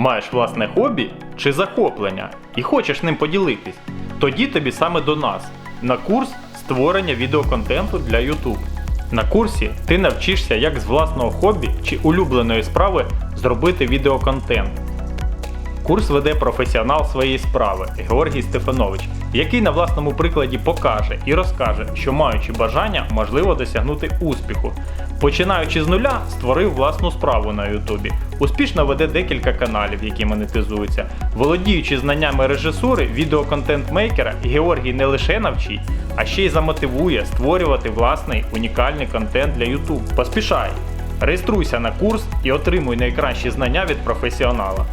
Маєш власне хобі чи захоплення і хочеш ним поділитись? Тоді тобі саме до нас на курс створення відеоконтенту для YouTube. На курсі ти навчишся, як з власного хобі чи улюбленої справи зробити відеоконтент. Курс веде професіонал своєї справи Георгій Стефанович, який на власному прикладі покаже і розкаже, що маючи бажання, можливо досягнути успіху. Починаючи з нуля, створив власну справу на Ютубі. Успішно веде декілька каналів, які монетизуються. Володіючи знаннями режисури, відеоконтент-мейкера, Георгій не лише навчить, а ще й замотивує створювати власний унікальний контент для YouTube. Поспішай! Реєструйся на курс і отримуй найкращі знання від професіонала.